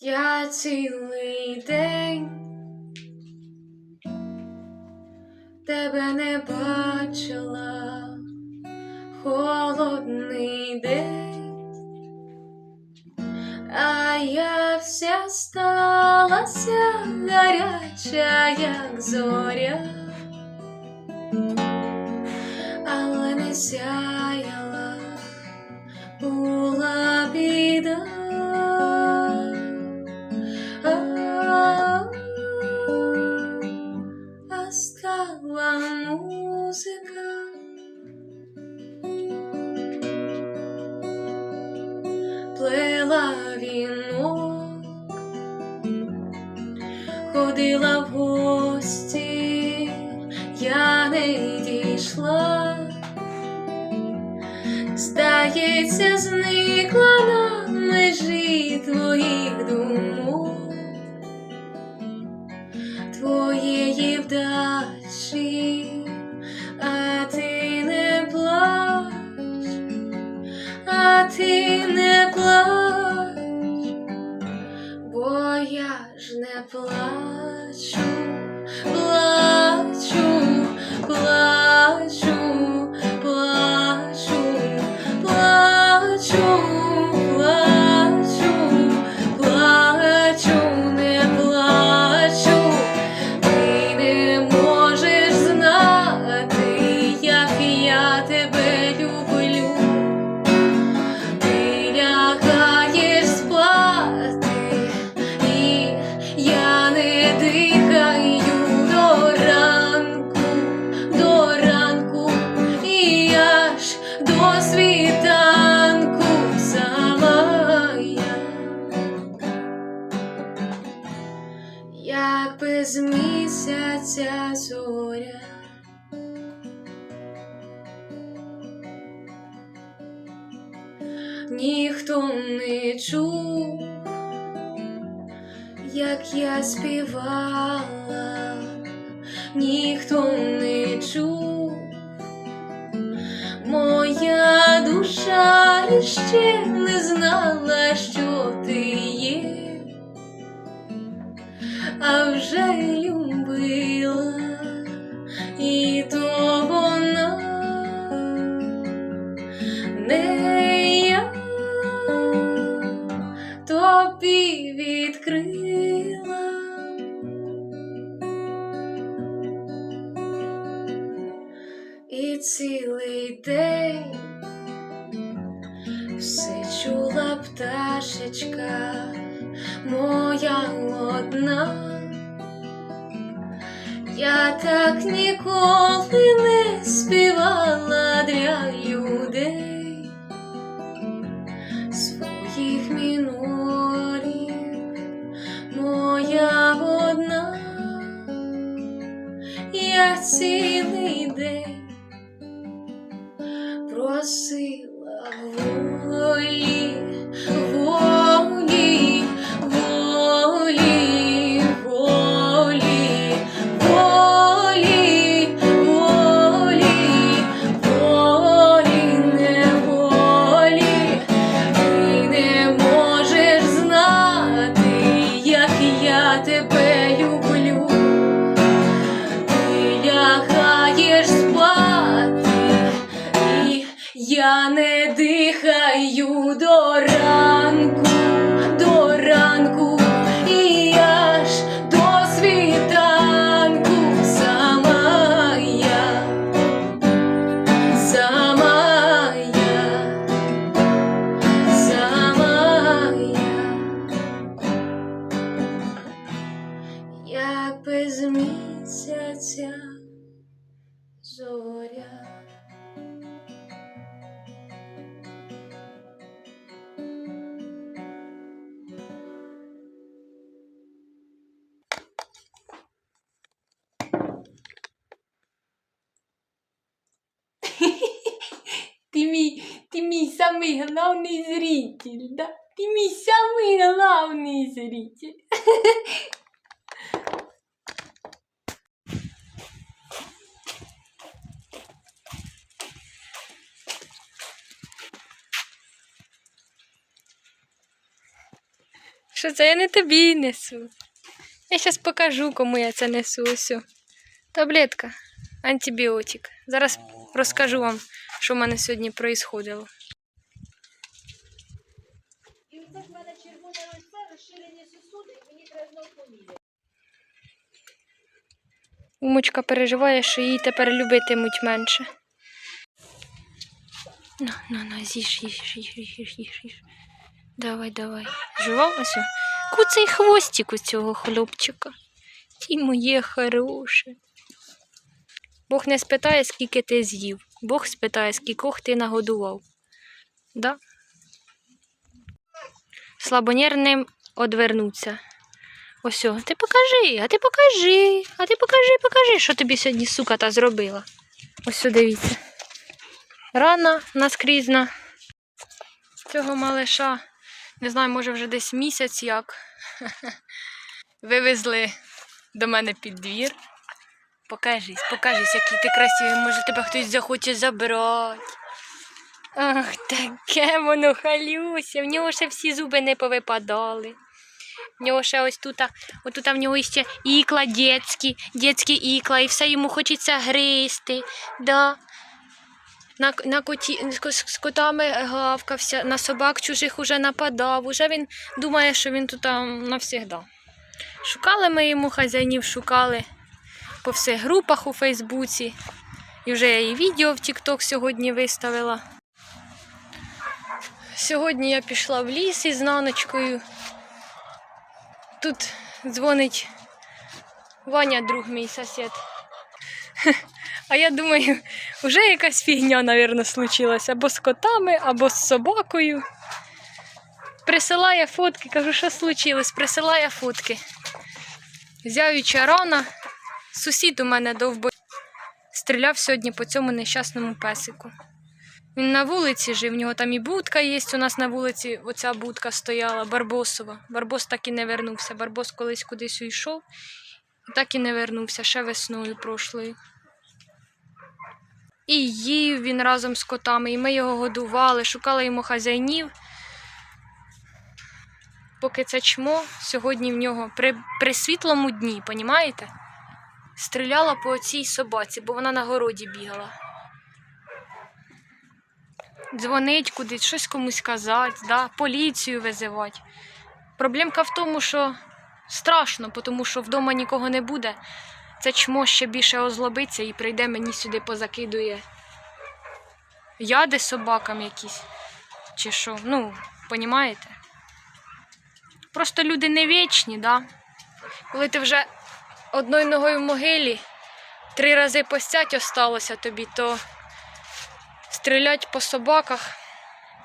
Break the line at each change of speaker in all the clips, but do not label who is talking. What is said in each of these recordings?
Я цілий день тебе не бачила, холодний день, а я вся сталася гаряча, як зоря, але не сяяла, ходила в гості, я не дійшла. Здається, зникла на межі твоїх думок, твоєї вдачі, а ти не плач, а ти не плач, бо я ж не плачу, місяця зоря. ніхто не чув, як я співала, ніхто не чув, моя душа іще не знала, що ти є, а вже любила, пташечка моя одна. Я так ніколи не співала для людей своїх мінорів, моя одна, я цілий день просила
самий головний зритель, да? Ти мій самий головний зритель. Що це я не тобі несу. Я зараз покажу, кому я це несу. Ось. Таблетка, антибіотик. Зараз розкажу вам, що в мене сьогодні проїсходило.
І оце в мене червоне лице, розширені сосуди, мені треба знову поміряти.
Умочка переживає, що її тепер любитимуть менше. На, на, на, з'їж, їж, їж, їж, їж, їж. Давай, давай. Жував ось? о. Хвостик у цього хлопчика. Ті моє хороше. Бог не спитає, скільки ти з'їв. Бог спитає, скількох ти нагодував. Да? Слабонервним одвернуться. Ось, о, ти покажи, а ти покажи, а ти покажи, покажи, що тобі сьогодні сука та зробила. Ось дивіться. Рана наскрізна цього малиша. Не знаю, може вже десь місяць як. Вивезли до мене під двір. Покажись, покажись, який ти красивий, може тебе хтось захоче забрати. Ах, таке воно халюся. В нього ще всі зуби не повипадали. В нього ще ось тут, отут в нього ще ікла дітські, дітські ікла, і все йому хочеться гризти. Да. На, на коті, з котами гавкався, на собак чужих уже нападав. Уже він думає, що він тут навсігда. Шукали ми йому хазяїнів, шукали по всіх групах у Фейсбуці. І вже я і відео в Тік-Ток сьогодні виставила. Сьогодні я пішла в ліс із наночкою. Тут дзвонить Ваня, друг мій сусід. А я думаю, вже якась фігня, мабуть, случилася. Або з котами, або з собакою. Присилає фотки, кажу, що случилось, присилає фотки. Зявіча рана. Сусід у мене довбо стріляв сьогодні по цьому нещасному песику. Він на вулиці жив, в нього там і будка є. У нас на вулиці оця будка стояла, Барбосова. Барбос так і не вернувся. Барбос колись кудись уйшов і так і не вернувся ще весною прошлою. І їв він разом з котами, і ми його годували, шукали йому хазяїнів. Поки це чмо сьогодні в нього при, при світлому дні, понімаєте? Стріляла по цій собаці, бо вона на городі бігала. Дзвонить кудись, щось комусь казати, да? поліцію визивати. Проблемка в тому, що страшно, тому що вдома нікого не буде. Це чмо ще більше озлобиться і прийде мені сюди позакидує яди собакам якісь. Чи що? Ну, понімаєте? Просто люди не вічні, да? Коли ти вже одною ногою в могилі, три рази постять осталося тобі, то стрілять по собаках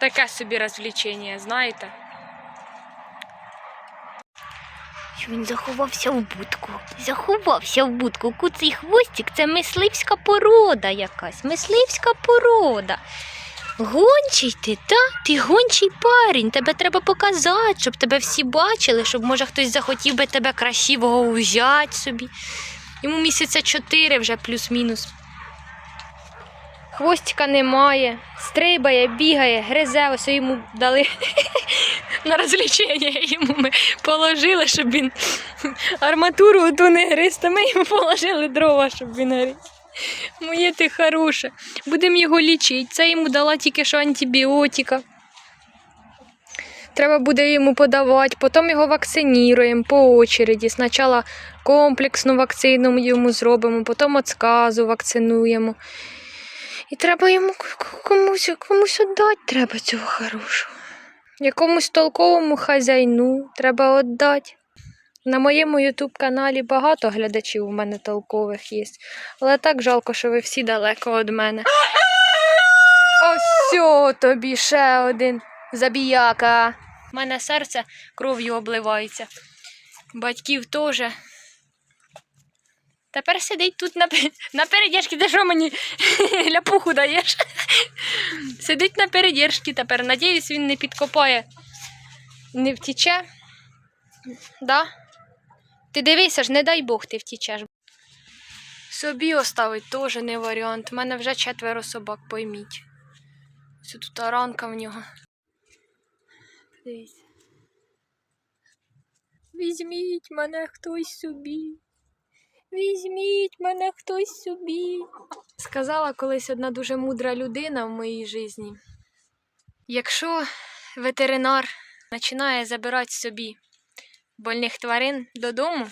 таке собі розвлічення, знаєте?
Він заховався в будку. Заховався в будку. Куций хвостик це мисливська порода якась. Мисливська порода. Гончий ти, та? Ти гончий парень. Тебе треба показати, щоб тебе всі бачили, щоб може хтось захотів би тебе красивого взяти собі.
Йому місяця чотири вже плюс-мінус. Хвостика немає, стрибає, бігає, гризе, ось йому дали на розвлечення йому ми положили, щоб він арматуру ту не гриз, то ми йому положили дрова, щоб він гриз. Моє ти хороше. Будемо його лічити. Це йому дала тільки що антибіотика. Треба буде йому подавати, потім його вакциніруємо по очереді. Спочатку комплексну вакцину йому зробимо, потім от вакцинуємо. І треба йому комусь, комусь віддати треба цього хорошого. Якомусь толковому хазяйну треба віддати. На моєму ютуб каналі багато глядачів у мене толкових є. Але так жалко, що ви всі далеко від мене. Ось тобі ще один забіяка. У мене серце кров'ю обливається. Батьків теж. Тепер сидить тут на, на передержці. Ти що мені ляпуху даєш? Сидить на передержці тепер. Надіюсь, він не підкопає. Не втіче. Да? Ти дивися ж, не дай Бог, ти втічеш. Собі оставить теж не варіант. У мене вже четверо собак, пойміть. Ось тут ранка в нього. Візьміть мене хтось собі. Візьміть мене хтось собі. Сказала колись одна дуже мудра людина в моїй житті. Якщо ветеринар починає забирати собі больних тварин додому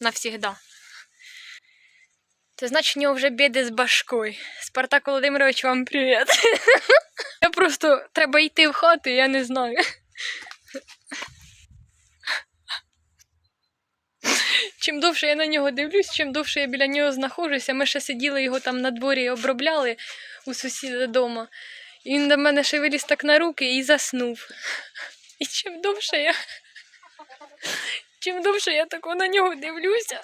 навсігда, то значить в нього вже біди з башкою. Спартак Володимирович, вам привіт. Я просто треба йти в хату, я не знаю. Чим довше я на нього дивлюсь, чим довше я біля нього знаходжуся. Ми ще сиділи його там на дворі і обробляли у сусіда вдома. І він до мене ще виліз так на руки і заснув. І чим довше я. Чим довше я тако на нього дивлюся,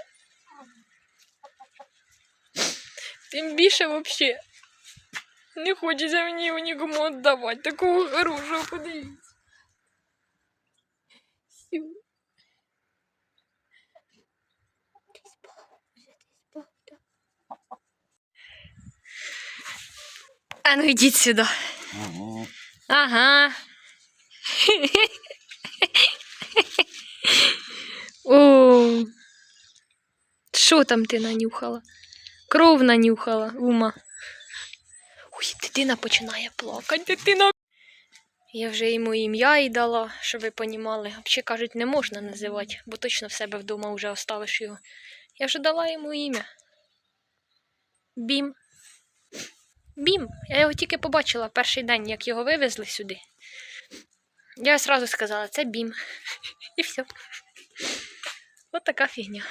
тим більше взагалі не хочеться мені його нікому віддавати. Такого хорошого, подивіться. А ну йдіть сюди. Ага. О. Що там ти нанюхала? Кров нанюхала, ума. Ой, дитина починає плакати, дитина. Я вже йому ім'я і дала, щоб ви понімали. Взагалі кажуть, не можна називати, бо точно в себе вдома вже оставиш його. Я вже дала йому ім'я. Бім. Бім. Я його тільки побачила перший день, як його вивезли сюди. Я одразу сказала, це бім. І все. От така фігня.